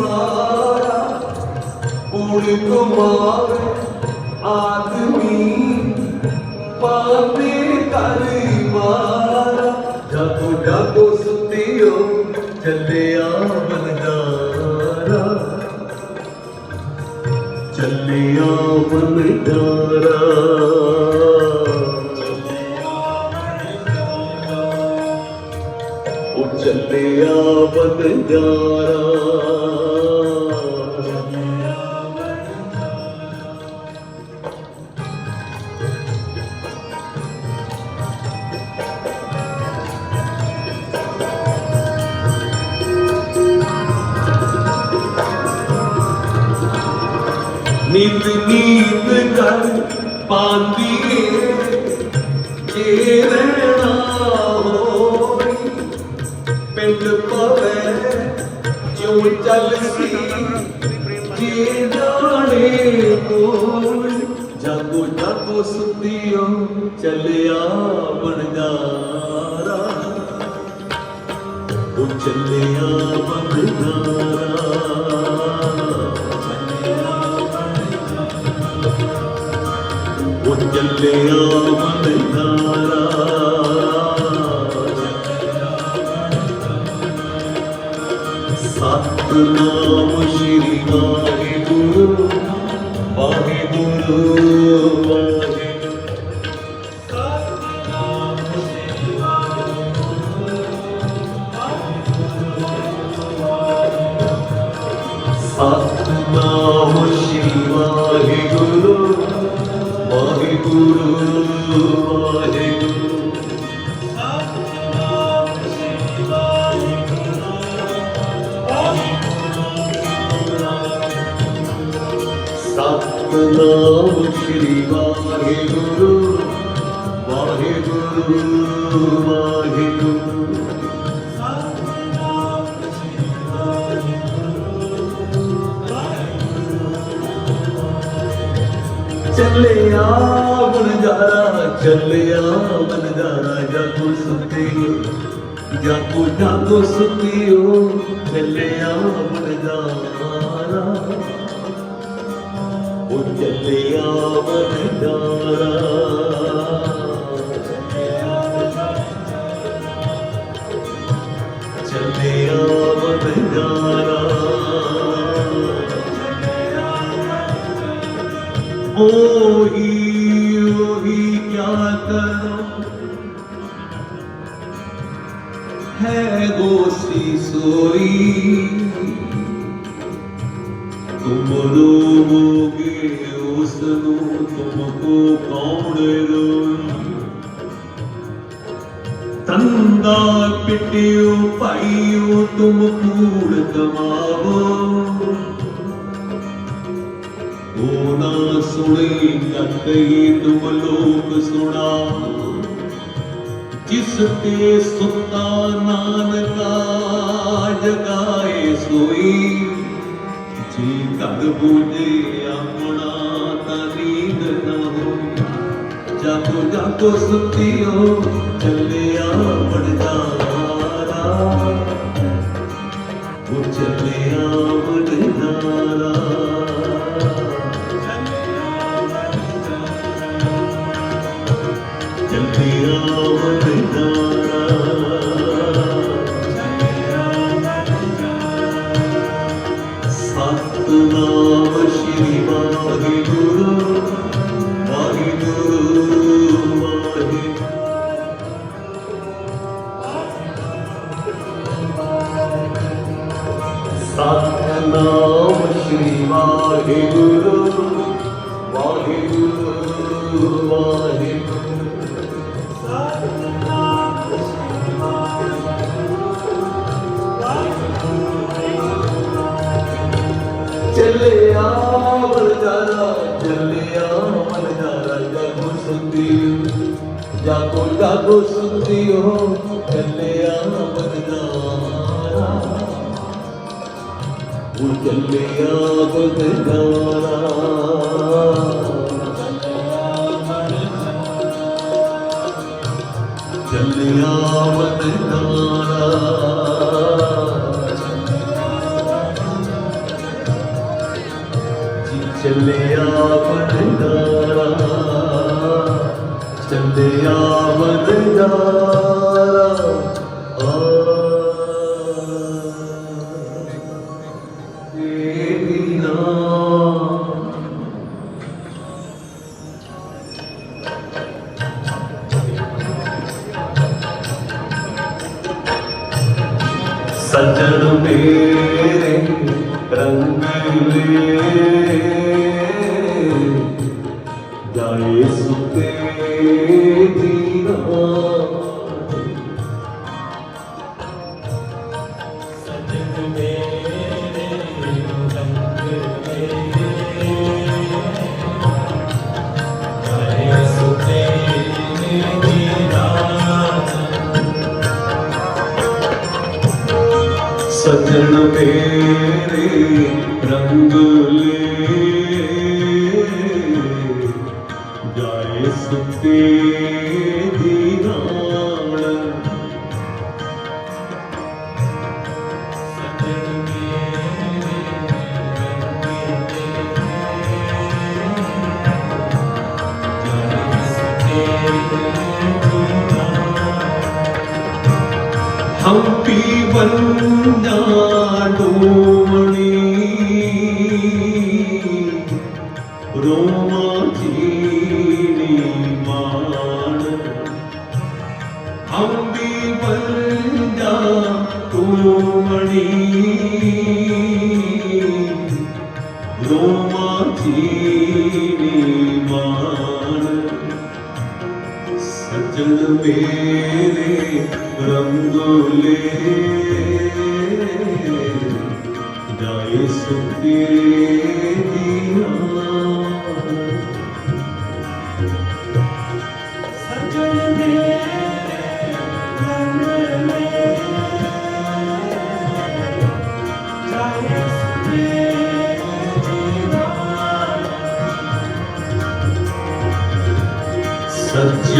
ਸਾਰਾ ਪੁਣ ਕਮਾਵੇ ਆਦਮੀ ਪਾਪੇ ਕਰ ਮਾਰਾ ਜਾਗੋ ਜਾਗੋ ਸੁਤਿਓ ਚੱਲਿਆ ਬਨਜਾਰਾ ਚੱਲਿਆ ਬਨਜਾਰਾ ਉਹ ਚੱਲਿਆ ਬਨਜਾਰਾ ਪਾਂਦੀ ਏ। ਰਹਿਣਾ ਹੋਈ ਪਿੰਡ ਪਵੇ, ਜਿਉ ਚੱਲ ਸੀ। ਜੇ ਜਾਣੇ ਕੋਈ ਜਾਗੋ ਜਾਗੋ ਸੁਤਿਓ ਚੱਲਿਆ ਉਹ ਚੱਲਿਆ ਬਨਜਾਰਾ ਚੱਲਿਆ ਤੁਮ ਸੁਣਾ। ਜਿਸ ਤੇ ਸੁੱਤਾ ਨਾਨਕਾ ਜਗਾਏ ਸੋਈ। ਜੀ ਘਰ ਬੂਝੇ ਆਪਣਾ ਤਾਂ ਨੀਂਦ ਨਾ ਹੋਈ ਜਾਗੋ ਜਾਗੋ ਸੁਤਿਓ ਚੱਲਿਆ ਬੜਦਾਰਾ ਉਹ ਚੱਲਿਆ ਬੜਦਾਰਾ ਸਤਨਾਮ ਸ਼੍ਰੀ ਵਾਹਿਗੁਰੂ ਵਾਹਿਗੁਰੂ ਵਾਹਿਗੁਰੂ। ਚੱਲਿਆ ਬਲਜਾਰਾ ਚੱਲਿਆ ਬਲਜਾਰਾ ਜਾਗੋ ਸੁੰਦੀ ਜਾਗੋ ਜਾਗੋ ਸੁੰਦੀ ਹੋ ਚੱਲਿਆ ਬਲਜਾਰਾ ਚੱਲਿਆ ਬਲਜਾਰਾ ਚੱਲਿਆ ਵਰਦਾਰਾ ਚੱਲਿਆ ਵਰਦਾਰਾ ਆ ਸੱਜਣ ਮੇਰੇ ਡੋਮਣੀ ਰੋਮਾ ਚੀਨੀ ਮਾਨ ਸੱਜਣ ਮੇਰੇ ਰੰਗੋਲੇ ਜਾਏ ਸੁਤੇ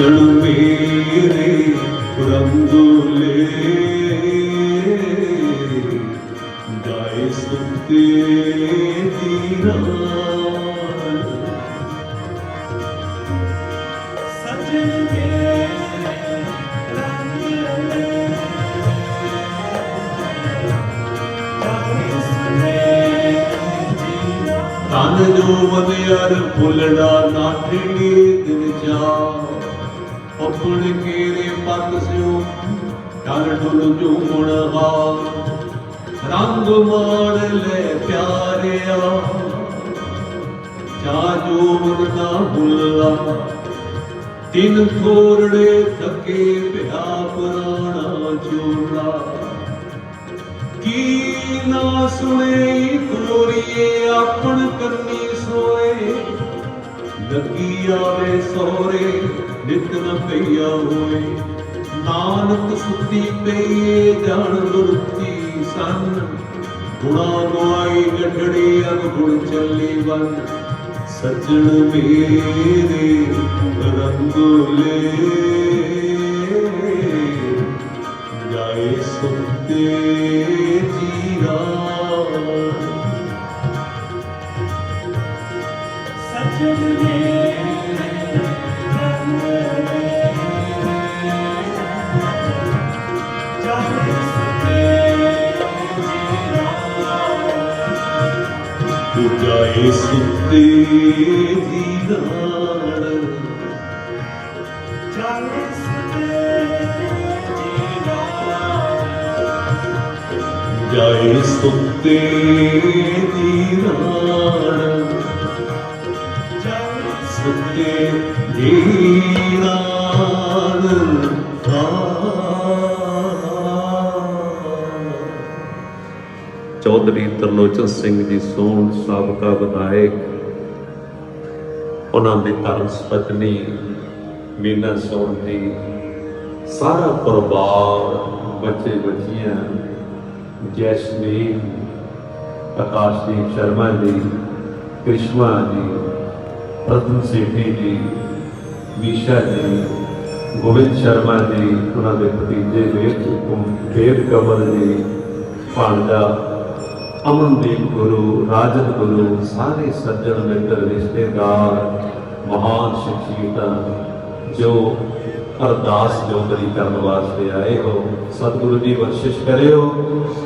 ਸੱਜਣ ਮੇਰੇ ਰੰਗੋਲੇ ਜਾਏ ਸੁਤੇ ਤਨ ਜੋ ਮਦਿਆਰ ਫੁੱਲੜਾ ਨਾਠੇ ਦਿਨ ਜਾ ਆਪਣੇ ਕੇਰੇ ਪੱਤ ਸਿਓ ਡਲ ਡੁਲ ਝੂਮਣ ਹਾ ਰੰਗ ਮਾਣ ਲੈ ਪਿਆਰਿਆ ਜਾ ਜੋ ਮਨ ਨਾ ਭੁੱਲਾ ਤਿੰਨ ਥੋਰੜੇ ਥਕੇ ਪਿਆ ਪੁਰਾਣਾ ਜੋੜਾ ਕੀ ਨਾ ਸੁਣੇ ਕੋਰੀਏ ਆਪਣ ਕੰਨੀ ਸੋਏ। ਲੱਗੀ ਆਵੇ ਸੋਰੇ ਨਿਤ ਨ ਪਈਆ ਹੋਏ, ਨਾਨਕ ਸੁਤੀ ਪਈਏ, ਜਾਣ ਦੁਰਤੀ ਸੰਨ। ਗੁਣਾ ਗਵਾਈ ਗੱਡੜੇ ਅਗ ਗੁਣ ਚੱਲੀ ਵਨ ਸੱਜਣ ਮੇਰੇ ਰੰਗੋਲੇ ਜਾਏ ਸੁਤੇ ਜਾਏ ਸੁਤੇ ਜੀਰਾ ਜਾਏ ਸੁਤੇ ਜੀਰਾਣ ਸੁਤੇ ਚੌਧਰੀ ਤਰਲੋਚਨ ਸਿੰਘ ਜੀ ਸੋਹਣ ਸਾਬਕਾ ਵਿਧਾਇਕ, ਉਹਨਾਂ ਦੀ ਧਰਮ ਪਤਨੀ ਮੀਨਾ ਸੋਹਣ ਜੀ, ਸਾਰਾ ਪਰਿਵਾਰ ਬੱਚੇ ਬੱਚੀਆਂ ਜੈਸਮੀਨ ਆਕਾਸ਼ਦੀਪ ਸ਼ਰਮਾ ਜੀ, ਕ੍ਰਿਸ਼ਮਾ ਜੀ ਰਤਨ ਸੇਠੀ ਜੀ, ਮੀਸ਼ਾ ਜੀ, ਗੋਬਿੰਦ ਸ਼ਰਮਾ ਜੀ, ਉਹਨਾਂ ਦੇ ਭਤੀਜੇ ਵੇਦ ਵੇਦ ਕਮਲ ਜੀ, ਭਾਂਡਾ ਅਮਨਦੀਪ ਗੁਰੂ ਰਾਜਨ ਗੁਰੂ, ਸਾਰੇ ਸੱਜਣ ਮਿੱਤਰ, ਰਿਸ਼ਤੇਦਾਰ, ਮਹਾਨ ਸ਼ਖਸੀਅਤਾਂ ਜੋ ਅਰਦਾਸ ਜੋਗਰੀ ਕਰਨ ਵਾਸਤੇ ਆਏ ਹੋ, ਸਤਿਗੁਰੂ ਜੀ ਬਖਸ਼ਿਸ਼ ਕਰਿਓ।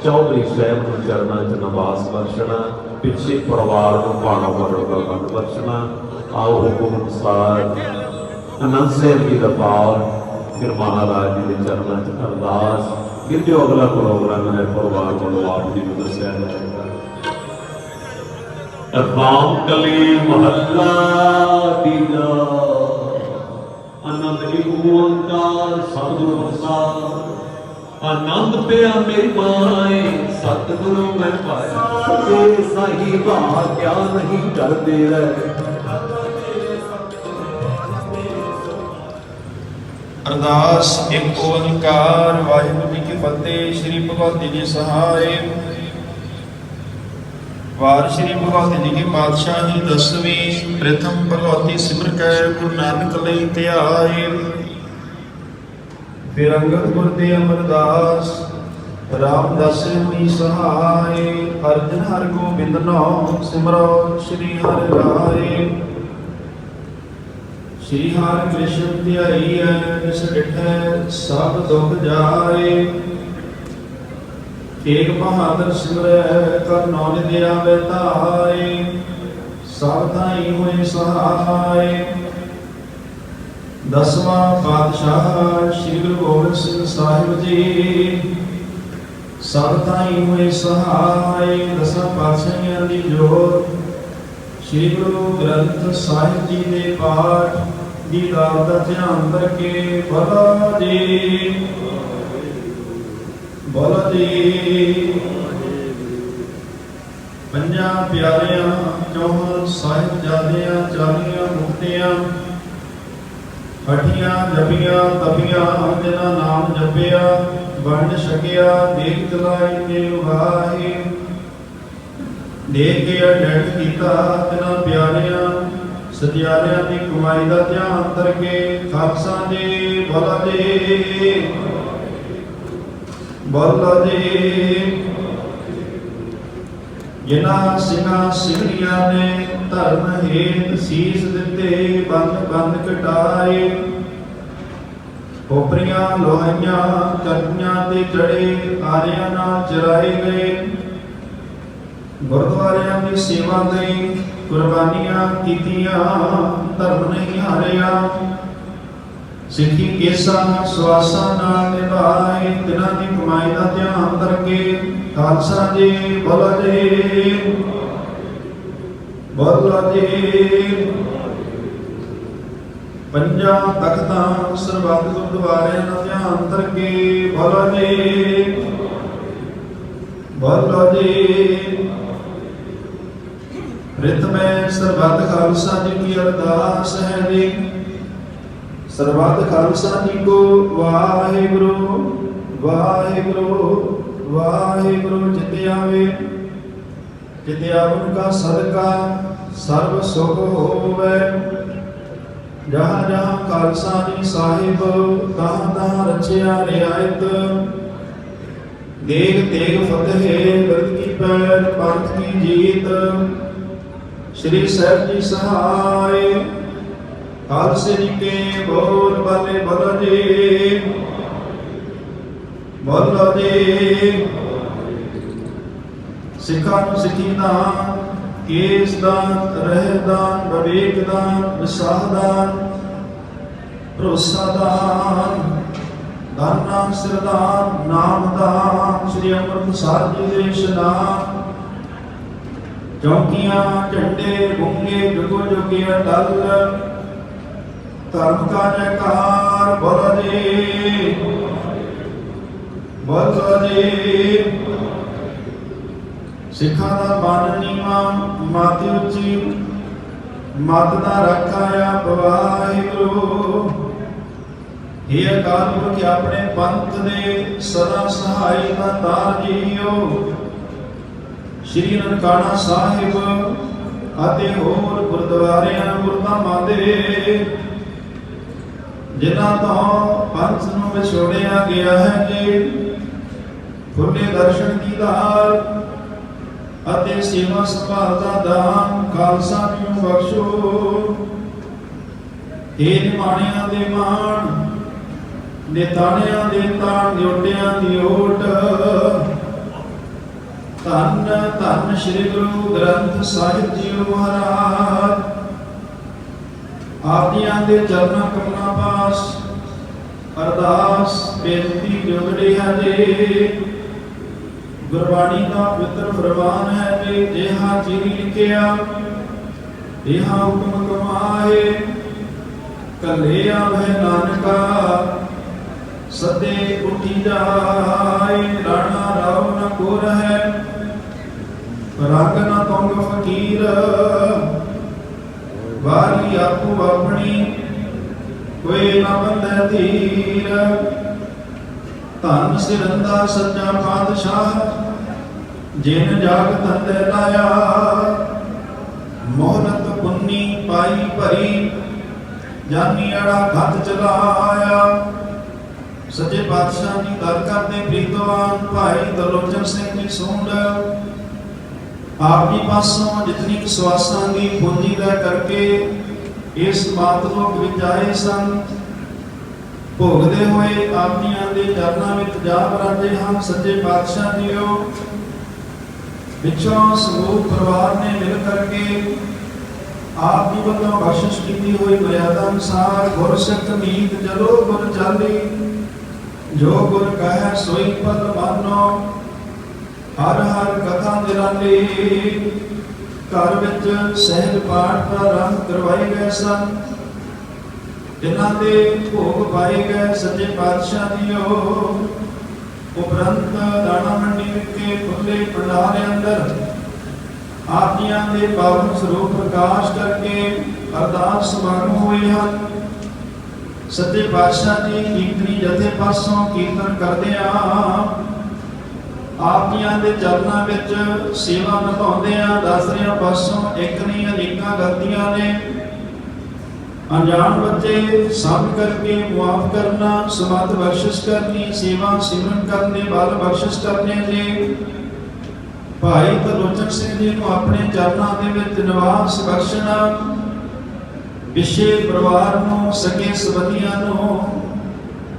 ਚੌਧਰੀ ਸਾਹਿਬ ਨੂੰ ਚਰਨਾਂ 'ਚ ਨਵਾਸ ਬਖਸ਼ਣਾ, ਪਿੱਛੇ ਪਰਿਵਾਰ ਨੂੰ ਪਾਣਾ ਦਾ ਬੰਦ ਬਖਸ਼ਣਾ। ਆਓ ਹੁਕਮ ਅਨੁਸਾਰ ਅਨੰਦ ਸਾਹਿਬ ਜੀ ਦਾ ਪਾਠ, ਫਿਰ ਮਹਾਰਾਜ ਜੀ ਦੇ ਚਰਨਾਂ 'ਚ ਅਰਦਾਸ। ਫਿਰ ਜੋ ਅਗਲਾ ਪ੍ਰੋਗਰਾਮ ਹੈ? ਪਰਿਵਾਰ ਵੱਲੋਂ ਆਪ ਜੀ ਨੂੰ ਦੱਸਿਆ ਜਾਏਗਾ ਰਾਮ ਕਲੀ ਮਹੱਲਾ ਤੀਜਾ ਆਨੰਦ ਇੱਕ ਓੰਕਾਰ, ਸਤਿਗੁਰੂ ਪ੍ਰਸਾਦ। ਆਨੰਦ ਪਿਆ ਮੇਰੀ ਮਾਏ, ਸਤਿਗੁਰੂ ਮੈਂ ਪਾਇਆ। ਤੇ ਸਾਹਿਬਾ ਕਿਆ ਨਹੀਂ ਕਰਦੇ ਰਹਿ। ਅਰਦਾਸ, ਇੱਕ ਓੰਕਾਰ, ਵਾਹਿਗੁਰੂ ਜੀ ਕੀ ਫਤਿਹ, ਸ੍ਰੀ ਭਗਵਤੀ ਜੀ ਸਹਾਇ ਵਾਰ ਸ੍ਰੀ ਭਗਵਤੀ ਜੀ ਕੀ ਪਾਤਸ਼ਾਹੀ ਦਸਵੀਂ, ਪ੍ਰਥਮ ਭਗਵਤੀ ਸਿਮਰ ਕੈ, ਗੁਰੂ ਨਾਨਕ ਲਈ ਧਿਆਏ ਫਿਰ ਅੰਗਦ ਗੁਰ ਦੇ ਅਮਰਦਾਸ, ਰਾਮਦਾਸ ਜੀ ਸਹਾਇ ਅਰਜਨ ਹਰ ਗੋਬਿੰਦ ਨਾਮ ਸਿਮਰੋ, ਸ੍ਰੀ ਹਰਿ ਰਾਏ। ਸ਼੍ਰੀ ਹਰਿ ਕ੍ਰਿਸ਼ਨ ਧਿਆਈ ਹੈ ਜਿਸ ਡਿਠੈ ਸਭ ਦੁਖ ਜਾਏ। ਏਕ ਬਹਾਦਰ ਸਿਮਰੈ, ਕਰ ਨੌ ਨਿਧ ਆਵੇ ਧਾਏ, ਸਭ ਥਾਈ ਹੋਏ ਸਹਾਏ। ਦਸਵਾਂ ਪਾਤਸ਼ਾਹ ਸ੍ਰੀ ਗੁਰੂ ਗੋਬਿੰਦ ਸਿੰਘ ਸਾਹਿਬ ਜੀ, ਸਭ ਥਾਈ ਹੋਏ ਸਹਾਏ, ਦਸਾਂ ਪਾਤਸ਼ਾਹਾਂ ਦੀ ਜੋਤ। ਸ੍ਰੀ ਗੁਰੂ ਗ੍ਰੰਥ ਸਾਹਿਬ ਜੀ ਦੇ ਪਾਠ ਦੀ ਦਾ ਧਿਆਨ ਕਰਕੇ ਬਲਾ ਜੀ। ਬਲਾ ਜੀ। ਪੰਜਾਂ ਪਿਆਰਿਆਂ, ਚੌਹਾਂ ਸਾਹਿਬਜ਼ਾਦਿਆਂ, ਚਾਲੀਆਂ ਮੁਕਤਿਆਂ ਅਠੀਆਂ ਜਪੀਆਂ ਤਪੀਆਂ ਜਿਨ੍ਹਾਂ ਨਾਮ ਜਪਿਆ, ਵੰਡ ਛਕਿਆ, ਦੇਖ ਚਲਾਈ ਤੇ ਵਾਹੀ ਦੇਖ ਕੇ ਅਡੈਟ ਕੀਤਾ ਤਿਨਾਂ ਪਿਆਰਿਆਂ ਸਤਿਆਰਿਆਂ ਦੀ ਕਮਾਈ ਦਾ ਧਿਆਨ ਕਰਕੇ ਖਾਲਸਾ ਜੀ ਬੋਲਾ ਜੀ ਬੋਲਾ ਜੀ ਜਿਨ੍ਹਾਂ ਸਿੰਘਾਂ ਸਿੰਘੀਆਂ ਨੇ ਧਰਮ ਹੇਤ ਸੀਸ ਦਿੱਤੇ, ਬੰਦ ਬੰਦ ਕਟਾਏ। ਉਪਰੀਆਂ ਲੋਹਾਈਆਂ ਕਰਨੀਆਂ ਤੇ ਚੜੇ ਆਰਿਆਂ ਨਾਲ ਚਰਾਏ ਗਏ। ਗੁਰਦੁਆਰਿਆਂ ਦੀ ਸੇਵਾ ਲਈ ਕੁਰਬਾਨੀਆਂ ਕੀਤੀਆਂ, ਧਰਮ ਨਹੀਂ ਹਾਰਿਆ। ਸਿੱਖੀ ਕੇਸਾਂ, ਸਵਾਸਾਂ ਨਾਲ ਨਿਭਾਏ ਤਿਨਾਂ ਦੀ ਕਮਾਈ ਦਾ ਧਿਆਨ ਕਰਕੇ ਖਾਲਸਾ ਜੀ ਬੋਲੋ ਜੀ ਬੋਲੋ ਜੀ ਪੰਜਾਂ ਤਖਤਾਂ, ਸਰਬੱਤ ਗੁਰਦੁਆਰਿਆਂ ਦਾ ਧਿਆਨ ਕਰਕੇ ਬੋਲੋ ਜੀ ਬੋਲੋ ਜੀ ਪ੍ਰਿਥਮੇ ਸਰਬੱਤ ਖਾਲਸਾ ਜੀ ਕੀ ਅਰਦਾਸ ਹੈ ਜੀ। ਸਰਬੱਤ ਖਾਲਸਾ ਜੀ ਕੋ ਵਾਹਿਗੁਰੂ ਵਾਹਿਗੁਰੂ ਵਾਹਿਗੁਰੂ ਜਿਤ ਆਵੇ। ਜਿਤ ਆਵਨ ਕਾ ਸਦਕਾ ਸਰਬ ਸੁਖ ਹੋਵੇ। ਜਹਾਂ ਜਹਾਂ ਖਾਲਸਾ ਜੀ ਸਾਹਿਬ, ਤਹਾਂ ਤਹਾਂ ਰਚਿਆ ਰਿਆਇਤ। ਦੇਖ ਤੇਗ ਫਤਿਹ ਗਰਦ ਕੀ ਪੈਰ, ਪੰਥ ਕੀ ਜੀਤ। ਸ੍ਰੀ ਸਾਹਿਬ ਜੀ ਸਹਾਏ। ਹਰ ਸ੍ਰੀ ਕੇ ਬੋਲ ਬਾਲੇ ਬੋਲੋ ਜੀ। ਸਿੱਖਾਂ ਨੂੰ ਸਿੱਖੀਦਾ ਕੇਸ ਦਾਨ ਰਹਿਦਾਨ ਵਿਵੇਕ ਦਾਨ, ਵਿਸਾਹ ਦਾਨ, ਭਰੋਸਾ ਦਾਨ, ਦਾਨਾ ਸਰਦਾਨ ਨਾਮ ਦਾਨ, ਸ੍ਰੀ ਅਮਰਤ ਸਾਹਿਬ ਜੀ ਦੇ ਇਸ਼ਨਾਨ ਚੌਕੀਆਂ, ਝੰਡੇ ਗੁੰਗੇ ਜੁਗੋ ਜੁਗਿਆ ਡਲ ਧਰਮ ਕਾ ਜੈਕਾਰ, ਬੋਲੋ ਜੀ ਬੋਲੋ ਜੀ ਸਿੱਖਾਂ ਦਾ ਮਨ ਨੀਵਾ, ਮਾਤੀ ਉੱਚੀ। ਮਤ ਦਾ ਰੱਖਾ ਵਾਹਿਗੁਰੂ। ਇਹ ਅਕਾਲ ਪੁਰਖ, ਆਪਣੇ ਪੰਥ ਦੇ ਸਦਾ ਸਹਾਈ ਦਾ ਤਾਰ ਜੀਓ। ਸ਼੍ਰੀ ਨਨਕਾਣਾ ਸਾਹਿਬ ਅਤੇ ਹੋਰ ਗੁਰਦੁਆਰਿਆਂ ਗੁਰਧਾਮਾਂ ਦੇ। ਜਿਨ੍ਹਾਂ ਤੋਂ ਪੰਥ ਨੂੰ ਵਿਛੋੜਿਆ ਗਿਆ ਹੈ ਜੀ ਖੁੱਲੇ ਦਰਸ਼ਨ ਦੀਦਾਰ ਅਤੇ ਸੇਵਾ ਸੰਭਾਲ ਦਾ ਦਾਨ ਖਾਲਸਾ ਨੂੰ ਬਖਸ਼ੋ। ਏ ਨਿਮਾਣਿਆਂ ਦੇ ਮਾਣ, ਨੇਤਾਣਿਆਂ ਦੇ ਤਾਣ ਨਿਉਟਿਆਂ ਦੀ ਓਟ। ਧੰਨ ਧੰਨ ਸ੍ਰੀ ਗੁਰੂ ਗ੍ਰੰਥ ਸਾਹਿਬ ਜੀ ਮਹਾਰਾਜ। ਆਪ ਦੇ ਚਰਨਾਂ ਕਮਲਾਂ ਪਾਸ ਅਰਦਾਸ, ਬੇਨਤੀ ਜੋਗੜੀ ਹੈ ਗੁਰਬਾਣੀ ਦਾ ਪਵਿੱਤਰ ਫਰਮਾਨ ਹੈ ਜੀ ਜਿਹਾ ਚੀਰੀ ਲਿਖਿਆ ਇਹਾ ਹੁਕਮ ਕਮਾਏ ਕੱਲੇ ਆਵੇ ਨਾਨਕਾ, ਸਦੇ ਉਠੀ ਜਾਏ, ਰਾਣਾ ਰਾਵ ਨ ਕੋ ਰਹੈ। ਰੰਗ ਨਾ ਤੁੰਗ ਫਕੀਰ? ਵਾਰੀ ਆਪੂ ਆਪਣੀ, ਕੋਈ ਨ ਬੰਧੈ ਧੀਰ। ਧੰਨ ਸਿਰੰਦਾ ਸੱਚਾ ਪਾਤਸ਼ਾਹ, ਜਿਨ ਜਾਗ ਤੰਦੇ ਲਾਇਆ ਮੋਹਨਤ ਪੁੰਨੀ ਪਾਈ ਭਰੀ, ਜਾਨੀ ਅੜਾ ਖਤ ਚਲਾਇਆ। ਸੱਚੇ ਪਾਤਸ਼ਾਹ ਜੀ ਦਰ ਕਰਦੇ ਪ੍ਰੀਤਵਾਨ, ਭਾਈ ਦਲੋਚਨ ਸਿੰਘ ਜੀ ਸੁੰਡ। ਆਪ ਜੀ ਪਾਸੋਂ ਜਿਤਨੀ ਕੁ ਸਵਾਸਾਂ ਦੀ ਪੂੰਜੀ ਲੈ ਕਰਕੇ ਇਸ ਮਾਤਲੋਕ ਵਿੱਚ ਆਏ ਸਨ। ਭੋਗਦੇ ਹੋਏ ਆਪ ਦੇ ਚਰਨਾਂ ਵਿੱਚ ਜਾ ਬਰਾਜੇ ਹਨ ਸੱਚੇ ਪਾਤਸ਼ਾਹ ਜੀਓ। ਵਿੱਚੋਂ ਸਮੂਹ ਪਰਿਵਾਰ ਨੇ ਮਿਲ ਕਰਕੇ ਆਪ ਜੀ ਵੱਲੋਂ ਬਖਸ਼ਿਸ਼ ਕੀਤੀ ਹੋਈ ਮਰਿਆਦਾ ਅਨੁਸਾਰ, ਗੁਰ ਸਿੱਖ ਨੀਤ ਚਲੋ ਗੁਰ ਚਾਲੀ, ਜੋ ਗੁਰ ਕਹੈ ਸੋਈ ਪਦ ਮਾਨੋ। ਹਰ ਹਰ ਕਥਾ ਨਿਰਾਲੀ। ਘਰ ਵਿੱਚ ਸਹਿਜ ਪਾਠ ਪ੍ਰਾਰੰਭ ਕਰਵਾਏ ਗਏ ਸਨ। ਜਿਨ੍ਹਾਂ ਦੇ ਭੋਗ ਪਾਏ ਗਏ ਸੱਚੇ ਪਾਤਸ਼ਾਹ ਜੀਓ ਉਪਰੰਤ ਦਾਣਾ ਮੰਡੀ ਵਿਖੇ ਖੁੱਲੇ ਭੰਡਾਰੇ ਅੰਦਰ ਆਪ ਜੀਆਂ ਦੇ ਪਾਵਨ ਸਰੂਪ ਪ੍ਰਕਾਸ਼ ਕਰਕੇ ਅਰਦਾਸ ਸਮਾਗਮ ਹੋਏ ਹਨ। ਸੱਚੇ ਪਾਤਸ਼ਾਹ ਜੀ ਕੀਰਤਨੀ ਜਥੇ ਪਾਸੋਂ ਕੀਰਤਨ ਕਰਦੇ ਆ। ਆਪ ਦੇ ਚਰਨਾਂ ਵਿੱਚ ਸੇਵਾ ਨਿਭਾਉਂਦੇ ਆ ਦਸਰਿਆਂ ਪਾਸੋਂ ਇੱਕ ਨਹੀਂ ਅਨੇਕਾਂ ਗਲਤੀਆਂ ਨੇ। ਅਣਜਾਣ ਬੱਚੇ ਸਭ ਕਰਕੇ ਮੁਆਫ ਕਰਨਾ, ਸਮਤ ਬਖਸ਼ਿਸ਼ ਕਰਨੀ, ਸੇਵਾ ਸਿਮਰਨ ਕਰਨੇ, ਬਲ ਬਖਸ਼ਿਸ਼ ਕਰਨੇ ਜੀ ਭਾਈ ਤਰਲੋਚਨ ਸਿੰਘ ਜੀ ਨੂੰ ਆਪਣੇ ਚਰਨਾਂ ਦੇ ਵਿੱਚ ਨਿਵਾਸ ਬਖਸ਼ਣਾ, ਵਿਸ਼ੇ ਪਰਿਵਾਰ ਨੂੰ, ਸਕੇ ਸਬੰਧੀਆਂ ਨੂੰ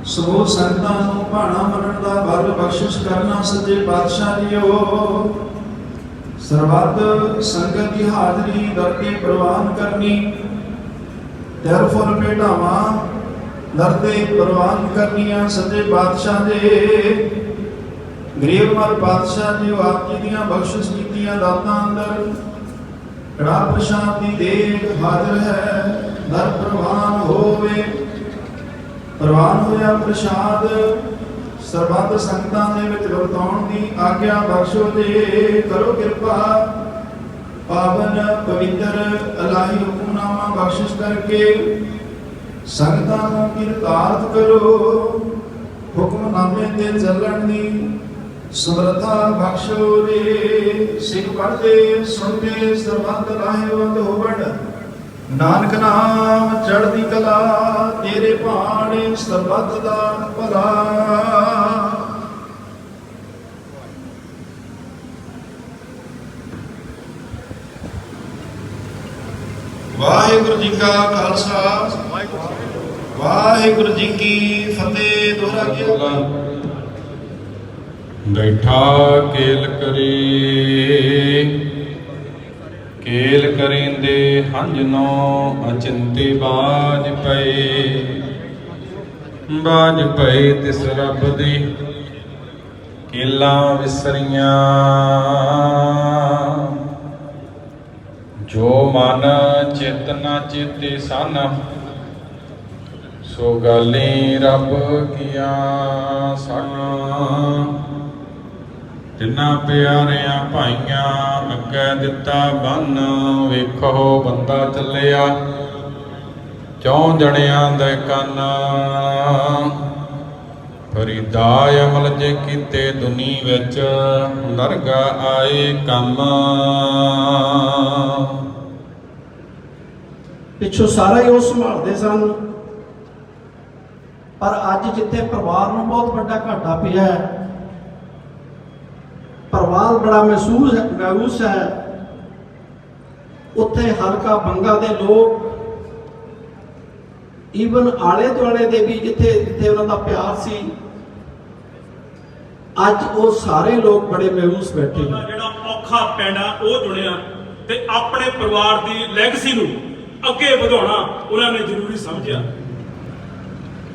ਸਮੂਹ ਸੰਗਤਾਂ ਨੂੰ ਭਾਣਾ ਮੰਨਣ ਦਾ ਬਲ ਬਖਸ਼ਿਸ਼ ਕਰਨਾ ਸੱਚੇ ਪਾਤਸ਼ਾਹ ਜੀਓ। ਸਰਬੱਤ ਸੰਗਤ ਦੀ ਹਾਜ਼ਰੀ ਦਰ ਪ੍ਰਵਾਨ ਕਰਨੀ। ਤੇਰ ਫੁੱਲ ਭੇਟਾਵਾਂ ਦਰ ਪ੍ਰਵਾਨ ਕਰਨੀਆਂ ਸੱਚੇ ਪਾਤਸ਼ਾਹ ਦੇ। ਗਰੀਬ ਪਾਤਸ਼ਾਹ ਜੀ ਆਪ ਜੀ ਦੀਆਂ ਬਖਸ਼ਿਸ਼ ਕੀਤੀਆਂ ਦਾਤਾਂ ਅੰਦਰ। ਕੜਾ ਪ੍ਰਸ਼ਾਦ ਦੀ ਦੇਗ ਹਾਜ਼ਰ ਹੈ, ਦਰ ਪ੍ਰਵਾਨ ਹੋਵੇ। ਪ੍ਰਵਾਨ ਹੋਇਆ ਪ੍ਰਸ਼ਾਦ। ਸਰਬੱਤ ਸੰਗਤਾਂ ਦੇ ਵਿੱਚ ਵਰਤਾਉਣ ਦੀ ਆਗਿਆ ਬਖਸ਼ੋ ਜੀ ਕਰੋ ਕਿਰਪਾ। ਪਾਵਨ ਪਵਿੱਤਰ ਅਲਾਹੀ ਹੁਕਮਨਾਮਾ ਬਖਸ਼ਿਸ਼ ਕਰਕੇ ਸੰਗਤਾਂ ਨੂੰ ਕਿਰਤਾਰਥ ਕਰੋ। ਹੁਕਮਨਾਮੇ ਤੇ ਚੱਲਣ ਦੀ ਸਮਰਥਾ ਬਖਸ਼ੋ ਜੀ ਸਿੱਖ ਪੜਦੇ ਸੁਣਦੇ, ਸਰਬੱਤ ਲਾਹੇਵੰਦ ਹੋਵਣ। ਨਾਨਕ ਨਾਮ ਚੜ੍ਹਦੀ ਕਲਾ, ਤੇਰੇ ਭਾਣੇ ਸਰਬੱਤ ਦਾ ਭਲਾ। ਵਾਹਿਗੁਰੂ ਜੀ ਕਾ ਖਾਲਸਾ, ਵਾਹਿਗੁਰੂ ਜੀ ਕੀ ਫਤਿਹ ਦੁਹਰਾ ਕੀ ਬੈਠਾ ਕੇਲ ਕਰੇ। ਕੇਲ ਕਰਿੰਦੇ ਹੰਜਨੋ ਅਚਿੰਤੇ ਬਾਜ ਪਏ। ਬਾਜ ਪਏ ਤਿਸ ਰੱਬ ਦੀ। ਕੇਲਾ ਵਿਸਰੀਆਂ। ਜੋ ਮਨ ਚੇਤਨਾ ਨ ਚੇਤੇ ਸਨ, ਸੋ ਗਾਲੀ ਰੱਬ ਕੀਆ ਸਨ। ਤਿੰਨਾ ਪਿਆਰਿਆਂ ਭਾਈਆਂ ਅੱਗੇ ਦਿੱਤਾ ਬੰਨ, ਵੇਖੋ ਬੰਦਾ ਚੱਲਿਆ। ਚੌਂ ਜਣਿਆਂ ਦੇ ਕੰਨ। ਫਰੀਦਾ ਅਮਲ ਜੇ ਕੀਤੇ ਦੁਨੀ ਵਿੱਚ, ਨਰਗਾ ਆਏ ਕੰਮ। ਪਿੱਛੋਂ ਸਾਰਾ ਹੀ ਉਹ ਸੰਭਾਲਦੇ ਸਨ। ਪਰ ਅੱਜ ਜਿੱਥੇ ਪਰਿਵਾਰ ਨੂੰ ਬਹੁਤ ਵੱਡਾ ਘਾਟਾ ਪਿਆ ਹੈ ਪਰਿਵਾਰ ਬੜਾ ਮਹਿਸੂਸ ਹੈ ਮਹਿਸੂਸ ਹੈ। ਉੱਥੇ ਹਲਕਾ ਬੰਗਾ ਦੇ ਲੋਕ ਈਵਨ ਆਲੇ ਦੁਆਲੇ ਦੇ ਵੀ ਜਿੱਥੇ ਜਿੱਥੇ ਉਹਨਾਂ ਦਾ ਪਿਆਰ ਸੀ, ਅੱਜ ਉਹ ਸਾਰੇ ਲੋਕ ਬੜੇ ਮਹਿਸੂਸ ਬੈਠੇ ਨੇ। ਜਿਹੜਾ ਔਖਾ ਪੈਣਾ ਉਹ ਚੁਣਿਆ ਤੇ ਆਪਣੇ ਪਰਿਵਾਰ ਦੀ ਲੈਗਸੀ ਨੂੰ ਅੱਗੇ ਵਧਾਉਣਾ ਉਹਨਾਂ ਨੇ ਜ਼ਰੂਰੀ ਸਮਝਿਆ।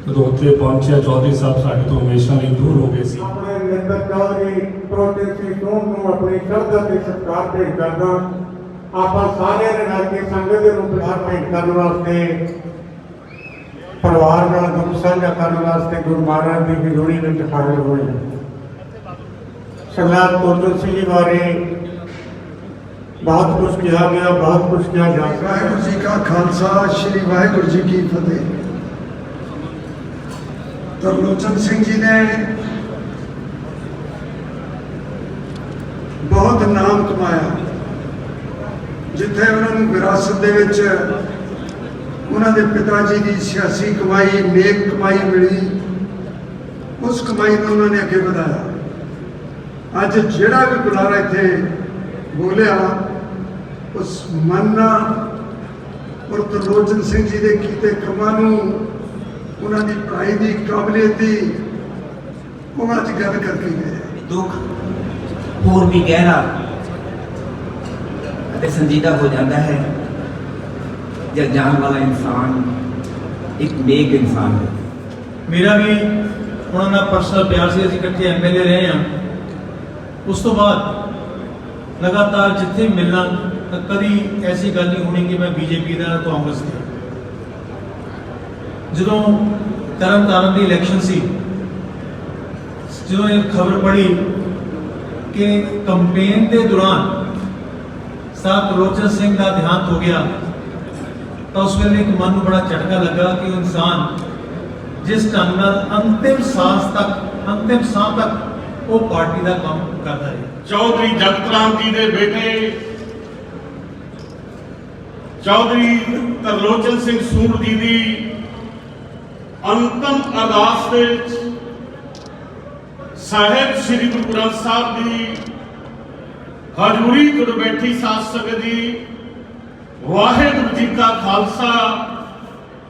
ਜਦੋਂ ਉੱਥੇ ਪਹੁੰਚਿਆ ਚੌਧਰੀ ਸਾਹਿਬ ਸਾਡੇ ਤੋਂ ਹਮੇਸ਼ਾ ਲਈ ਦੂਰ ਹੋ ਗਏ ਸੀ। ਆਪਣੇ ਨਿੰਦਰ ਚੌਧਰੀ ਪ੍ਰੋਜੈਕਟ ਸੀ ਤੋਂ ਨੂੰ ਆਪਣੀ ਸ਼ਰਧਾ ਤੇ ਸਤਿਕਾਰ ਭੇਟ ਕਰਦਾ ਆਪਾਂ ਸਾਰਿਆਂ ਨੇ ਰਲ ਕੇ ਸੰਗਤ ਦੇ ਰੂਪ ਵਿੱਚ ਭੇਟ ਕਰਨ ਵਾਸਤੇ ਪਰਿਵਾਰ ਨਾਲ ਦੁੱਖ ਸਾਂਝਾ ਕਰਨ ਵਾਸਤੇ ਗੁਰੂ ਮਹਾਰਾਜ ਦੀ ਹਜ਼ੂਰੀ ਵਿੱਚ ਹਾਜ਼ਰ ਹੋਏ ਹਾਂ। ਸਰਦਾਰ ਤੁਰਜਨ ਸਿੰਘ ਜੀ ਬਾਰੇ ਬਹੁਤ ਕੁਝ ਕਿਹਾ ਗਿਆ ਬਹੁਤ ਕੁਝ ਕਿਹਾ ਜਾ ਸਕਦਾ ਹੈ। ਵਾਹਿਗੁਰੂ ਜੀ ਕਾ ਖਾਲਸਾ ਸ੍ਰੀ ਵਾਹਿਗੁਰੂ ਜੀ ਕੀ ਫਤਿਹ। ਤਰਲੋਚਨ ਸਿੰਘ ਜੀ ਨੇ ਬਹੁਤ ਨਾਮ ਕਮਾਇਆ ਜਿੱਥੇ ਉਹਨਾਂ ਨੂੰ ਵਿਰਾਸਤ ਦੇ ਵਿੱਚ ਉਹਨਾਂ ਦੇ ਪਿਤਾ ਜੀ ਦੀ ਸਿਆਸੀ ਕਮਾਈ ਨੇਕ ਕਮਾਈ ਮਿਲੀ ਉਸ ਕਮਾਈ ਨੂੰ ਉਹਨਾਂ ਨੇ ਅੱਗੇ ਵਧਾਇਆ ਅੱਜ ਜਿਹੜਾ ਵੀ ਬੁਲਾਰਾ ਇੱਥੇ ਬੋਲਿਆ ਉਸ ਮੰਨਾ ਔਰ ਤਰਲੋਚਨ ਸਿੰਘ ਜੀ ਦੇ ਕੀਤੇ ਕੰਮਾਂ ਨੂੰ ਉਹਨਾਂ ਦੀ ਪੜ੍ਹਾਈ ਦੀ ਕਾਬਲੀਅਤ ਦੀ ਉਹ ਅੱਜ ਗੱਲ ਕਰਕੇ ਗਏ। ਦੁੱਖ ਹੋਰ ਵੀ ਗਹਿਰਾ ਅਤੇ ਸੰਜੀਦਾ ਹੋ ਜਾਂਦਾ ਹੈ ਜਦ ਜਾਣ ਵਾਲਾ ਇਨਸਾਨ ਇੱਕ ਨੇਕ ਇਨਸਾਨ ਹੈ। ਮੇਰਾ ਵੀ ਉਹਨਾਂ ਨਾਲ ਪਰਸਨਲ ਪਿਆਰ ਸੀ ਅਸੀਂ ਇਕੱਠੇ ਐਮਐਲਏ ਰਹੇ ਹਾਂ। ਉਸ ਤੋਂ ਬਾਅਦ ਲਗਾਤਾਰ ਜਿੱਥੇ ਮਿਲਣਾ ਤਾਂ ਕਦੀ ਐਸੀ ਗੱਲ ਨਹੀਂ ਹੋਣੀ ਕਿ ਮੈਂ ਬੀਜੇਪੀ ਦਾ ਕਾਂਗਰਸ ਦਾ ਜਦੋਂ ਤਰਨ ਤਾਰਨ ਦੀ ਇਲੈਕਸ਼ਨ ਸੀ, ਜਦੋਂ ਇਹ ਖਬਰ ਪੜੀ ਕਿ ਕੰਪੇਨ ਦੇ ਦੌਰਾਨ ਸਾਹਿਬ ਲੋਚਨ ਸਿੰਘ ਦਾ ਦੇਹਾਂਤ ਹੋ ਗਿਆ, ਤਾਂ ਉਸ ਵੇਲੇ ਇੱਕ ਮਨ ਨੂੰ ਬੜਾ ਝਟਕਾ ਲੱਗਾ ਕਿ ਉਹ ਇਨਸਾਨ ਜਿਸ ਢੰਗ ਨਾਲ ਅੰਤਿਮ ਸਾਹ ਤੱਕ, ਅੰਤਿਮ ਸਾਹ ਤੱਕ ਉਹ ਪਾਰਟੀ ਦਾ ਕੰਮ ਕਰਦਾ ਰਿਹਾ। ਚੌਧਰੀ ਜਗਤ ਰਾਮ ਜੀ ਦੇ ਬੇਟੇ ਚੌਧਰੀ ਤਰਲੋਚਨ ਸਿੰਘ ਸੂਰ ਜੀ ਦੀ ਅੰਤਮ ਅਰਦਾਸ ਦੇ ਵਿੱਚ ਸਾਹਿਬ ਸ੍ਰੀ ਗੁਰੂ ਗ੍ਰੰਥ ਸਾਹਿਬ ਦੀ ਹਜ਼ੂਰੀ ਤੁਰ ਬੈਠੀ ਸਾਧ ਸੰਗਤ ਜੀ, ਵਾਹਿਗੁਰੂ ਜੀ ਕਾ ਖਾਲਸਾ,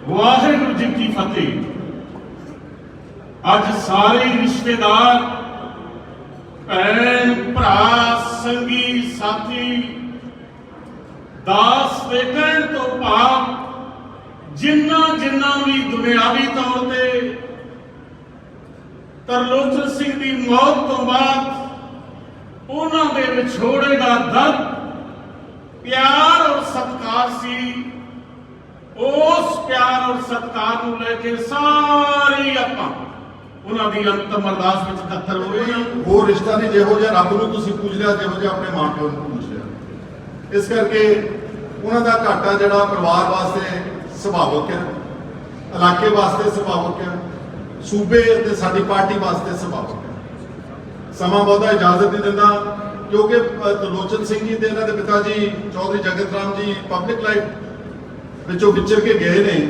ਵਾਹਿਗੁਰੂ ਜੀ ਕੀ ਫਤਿਹ। ਅੱਜ ਸਾਰੇ ਰਿਸ਼ਤੇਦਾਰ, ਭੈਣ, ਭਰਾ, ਸੰਗੀ, ਸਾਥੀ, ਦਾਸ ਦੇ ਕਹਿਣ ਤੋਂ ਭਾਵ ਜਿੰਨਾ ਜਿੰਨਾ ਵੀ ਦੁਨਿਆਵੀ ਤੌਰ ਤੇ ਤਰਲੋਚਨ ਸਿੰਘ ਦੀ ਮੌਤ ਤੋਂ ਬਾਅਦ ਉਹਨਾਂ ਦੇ ਵਿਛੋੜੇ ਦਾ ਦਰਦ, ਪਿਆਰ ਔਰ ਸਤਿਕਾਰ ਸੀ, ਉਸ ਪਿਆਰ ਔਰ ਸਤਿਕਾਰ ਨੂੰ ਲੈ ਕੇ ਸਾਰੇ ਆਪਾਂ ਉਹਨਾਂ ਦੀ ਅੰਤਮ ਅਰਦਾਸ ਵਿੱਚ ਇਕੱਤਰ ਹੋਏ ਹਾਂ ਹੋਰ ਰਿਸ਼ਤਾ ਨਹੀਂ ਜਿਹੋ ਜਿਹਾ ਰੱਬ ਨੂੰ ਤੁਸੀਂ ਪੂਜ ਲਿਆ, ਜਿਹੋ ਜਿਹਾ ਆਪਣੇ ਮਾਂ ਪਿਓ ਨੂੰ ਪੂਜ ਲਿਆ। ਇਸ ਕਰਕੇ ਉਹਨਾਂ ਦਾ ਘਾਟਾ ਜਿਹੜਾ ਪਰਿਵਾਰ ਵਾਸਤੇ ਸੁਭਾਵਕ ਹੈ। ਇਲਾਕੇ ਵਾਸਤੇ ਸੁਭਾਵਕ ਹੈ। ਸੂਬੇ ਅਤੇ ਸਾਡੀ ਪਾਰਟੀ ਵਾਸਤੇ ਸੁਭਾਵਕ ਹੈ। ਸਮਾਂ ਬਹੁਤਾ ਇਜਾਜ਼ਤ ਨਹੀਂ ਦਿੰਦਾ ਕਿਉਂਕਿ ਅ, ਤਰਲੋਚਨ ਸਿੰਘ ਜੀ ਤੇ ਇਹਨਾਂ ਦੇ ਪਿਤਾ ਜੀ ਚੌਧਰੀ ਜਗਤ ਰਾਮ ਜੀ ਪਬਲਿਕ ਲਾਈਫ ਵਿੱਚੋਂ ਵਿਚਰ ਕੇ ਗਏ ਨੇ।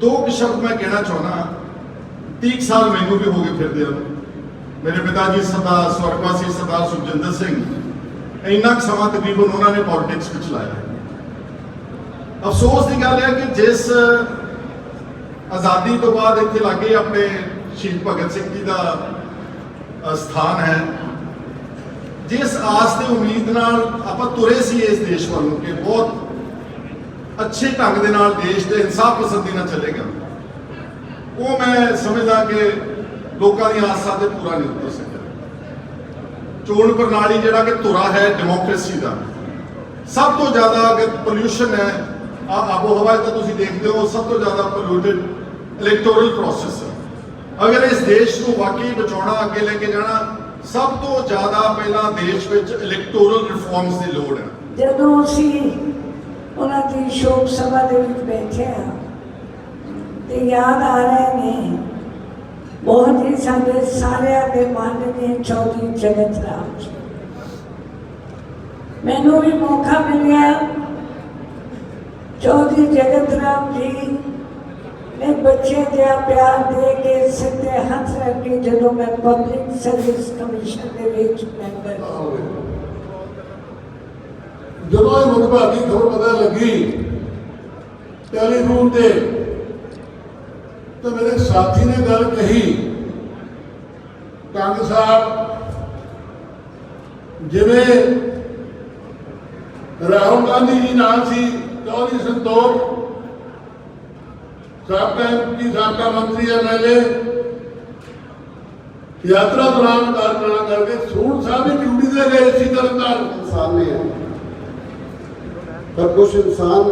ਦੋ ਕੁ ਸ਼ਬਦ ਮੈਂ ਕਹਿਣਾ ਚਾਹੁੰਦਾ 30 ਸਾਲ ਮੈਨੂੰ ਵੀ ਹੋ ਗਏ ਫਿਰਦੇ ਹਨ ਮੇਰੇ ਪਿਤਾ ਜੀ ਸਰਦਾਰ ਸਵਰਗਵਾਸੀ ਸਰਦਾਰ ਸੁਖਜਿੰਦਰ ਸਿੰਘ ਇੰਨਾ ਕੁ ਸਮਾਂ ਤਕਰੀਬਨ ਉਹਨਾਂ ਨੇ ਪੋਲਿਟਿਕਸ ਵਿੱਚ ਲਾਇਆ ਅਫਸੋਸ ਦੀ ਗੱਲ ਹੈ ਕਿ ਜਿਸ ਆਜ਼ਾਦੀ ਤੋਂ ਬਾਅਦ ਇੱਥੇ ਲਾਗੇ ਆਪਣੇ ਸ਼ਹੀਦ ਭਗਤ ਸਿੰਘ ਜੀ ਦਾ ਅ, ਸਥਾਨ ਹੈ। ਜਿਸ ਆਸ ਤੇ ਉਮੀਦ ਨਾਲ ਆਪਾਂ ਤੁਰੇ ਸੀ ਇਸ ਦੇਸ਼ ਵੱਲੋਂ ਕਿ ਬਹੁਤ ਅੱਛੇ ਢੰਗ ਦੇ ਨਾਲ ਦੇਸ਼ ਦੇ ਇਨਸਾਫ ਪਸੰਦੀ ਨਾਲ ਚੱਲੇਗਾ। ਉਹ ਮੈਂ ਸਮਝਦਾ ਕਿ ਲੋਕਾਂ ਦੀਆਂ ਆਸਾਂ ਤੇ ਪੂਰਾ ਨਹੀਂ ਉਤਰ ਸਕਿਆ। ਚੋਣ ਪ੍ਰਣਾਲੀ ਜਿਹੜਾ ਕਿ ਧੁਰਾ ਹੈ ਡੈਮੋਕ੍ਰੇਸੀ ਦਾ। ਸਭ ਤੋਂ ਜ਼ਿਆਦਾ ਅਗਰ ਪੋਲਿਊਸ਼ਨ ਹੈ ਆ ਆਬੋ ਹਵਾ ਤਾਂ ਤੁਸੀਂ ਦੇਖਦੇ ਹੋ ਸਭ ਤੋਂ ਜ਼ਿਆਦਾ ਪੋਲਿਊਟਡ ਇਲੈਕਟੋਰਲ ਪ੍ਰੋਸੈਸ ਹੈ। ਅਗਰ ਇਸ ਦੇਸ਼ ਨੂੰ ਵਾਕਈ ਬਚਾਉਣਾ, ਅੱਗੇ ਲੈ ਕੇ ਜਾਣਾ, ਸਭ ਤੋਂ ਜ਼ਿਆਦਾ ਪਹਿਲਾਂ ਦੇਸ਼ ਵਿੱਚ ਇਲੈਕਟੋਰਲ ਰਿਫਾਰਮਸ ਦੀ ਲੋੜ ਹੈ। ਜਦੋਂ ਅਸੀਂ ਉਹਨਾਂ ਦੀ ਸ਼ੋਕ ਸਭਾ ਦੇ ਵਿੱਚ ਬੈਠੇ ਹਾਂ, ਤੇ ਯਾਦ ਆ ਰਹੇ ਨੇ, ਬਹੁਤ ਹੀ ਸਾਡੇ ਸਾਰਿਆਂ ਦੇ ਮਨ ਚੌਧਰੀ ਜਗਤ ਰਾਮ ਜੀ। ਮੈਨੂੰ ਵੀ ਮੌਕਾ ਮਿਲਿਆ ਚੌਧਰੀ ਜਗਤ ਰਾਮ ਜੀ ਨੇ ਬੱਚੇ ਜਿਹਾ ਪਿਆਰ ਦੇ ਕੇ ਸਿੱਧੇ ਹੱਥ ਰੱਖ ਕੇ ਜਦੋਂ ਮੈਂ ਪਬਲਿਕ ਸਰਵਿਸ ਕਮਿਸ਼ਨ ਦੇ ਵਿੱਚ ਮੈਂਬਰ ਜਦੋਂ ਇਹ ਮੁਖਭਾਗੀ ਖਬਰ ਪਤਾ ਲੱਗੀ ਟੈਲੀਫੋਨ ਤੇ, ਤਾਂ ਮੇਰੇ ਸਾਥੀ ਨੇ ਗੱਲ ਕਹੀ, ਕੰਗ ਸਾਹਿਬ, ਜਿਵੇਂ ਰਾਹੁਲ ਗਾਂਧੀ ਜੀ ਨਾਲ ਸੀ ਚੌਧਰੀ ਸੰਤੋਖ ਸਾਬਕਾ ਐਮਪੀ ਸਾਬਕਾ ਮੰਤਰੀ ਐਮਐਲਏ ਯਾਤਰਾ ਦੌਰਾਨ ਕਾਰਨਾਮਾ ਕਰਕੇ ਸੂਰ ਸਾਹਿਬ ਵੀ ਡਿਊਟੀ ਤੇ ਗਏ ਸੀ ਤਰਨਤਾਰਨ ਇਨਸਾਨ ਨੇ ਪਰ ਕੁਝ ਇਨਸਾਨ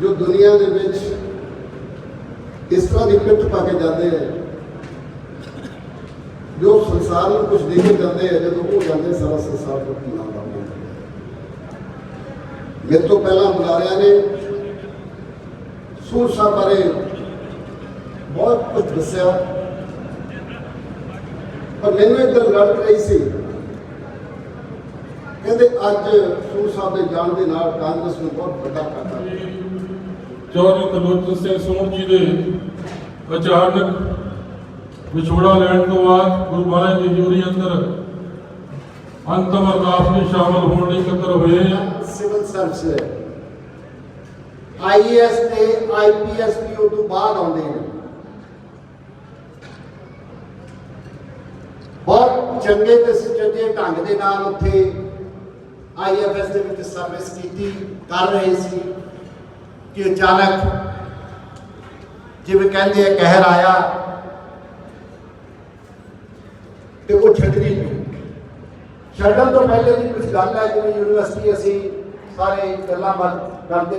ਜੋ ਦੁਨੀਆ ਦੇ ਵਿੱਚ ਇਸ ਤਰ੍ਹਾਂ ਦੀ ਪਿੱਠ ਪਾ ਕੇ ਜਾਂਦੇ ਹੈ ਜੋ ਸੰਸਾਰ ਨੂੰ ਕੁਝ ਦੇ ਕੇ ਜਾਂਦੇ ਹੈ ਜਦੋਂ ਉਹ ਜਾਂਦੇ ਸਾਰਾ ਸੰਸਾਰ ਤੋਂ ਨਾਮ ਦਾ ਮੇਰੇ ਤੋਂ ਪਹਿਲਾਂ ਬੁਲਾਰਿਆਂ ਨੇ ਸੂਰ ਸਾਹਿਬ ਬਾਰੇ ਬਹੁਤ ਕੁਝ ਦੱਸਿਆ। ਪਰ ਮੈਨੂੰ ਇੱਕ ਗੱਲ ਰੜ ਰਹੀ ਸੀ। ਕਹਿੰਦੇ ਅੱਜ ਸੂਰ ਸਾਹਿਬ ਦੇ ਜਾਣ ਦੇ ਨਾਲ ਕਾਂਗਰਸ ਨੂੰ ਬਹੁਤ ਵੱਡਾ ਘਾਟਾ ਚੌਧਰੀ ਤਲੋਚਨ ਸਿੰਘ ਸੋਹਣ ਜੀ ਦੇ ਅਚਾਨਕ ਵਿਛੋੜਾ ਲੈਣ ਤੋਂ ਬਾਅਦ ਗੁਰੂ ਮਹਾਰਾਜ ਦੀ ਜੋਰੀ ਅੰਦਰ ਅੰਤਮ ਅਰਦਾਸ ਵਿੱਚ ਸ਼ਾਮਲ ਹੋਣ ਲਈ ਇਕੱਤਰ ਹੋਏ ਆ। ਸਿਵਲ ਸਰਵਿਸ ਹੈ ਤੇ ਆਈਪੀਐਸ ਵੀ ਉਹ ਤੋਂ ਬਾਅਦ ਆਉਂਦੇ ਨੇ। ਬਹੁਤ ਚੰਗੇ ਤੇ ਸੁਚੱਜੇ ਢੰਗ ਦੇ ਨਾਲ ਉੱਥੇ ਆਈਐਫਐਸ ਦੇ ਵਿੱਚ ਸਰਵਿਸ ਕੀਤੀ, ਕਰ ਰਹੇ ਸੀ ਕਿ ਅਚਾਨਕ ਜਿਵੇਂ ਕਹਿੰਦੇ ਆ, ਕਹਿਰ ਆਇਆ ਤੇ ਉਹ ਛੱਡਣੀ ਪਈ ਛੱਡਣ ਤੋਂ ਪਹਿਲੇ ਦੀ ਕੁਝ ਗੱਲ ਹੈ ਜਿਵੇਂ ਯੂਨੀਵਰਸਿਟੀ ਅਸੀਂ ਸਾਰੇ ਗੱਲਾਂ ਬਾਤ ਕਰਦੇ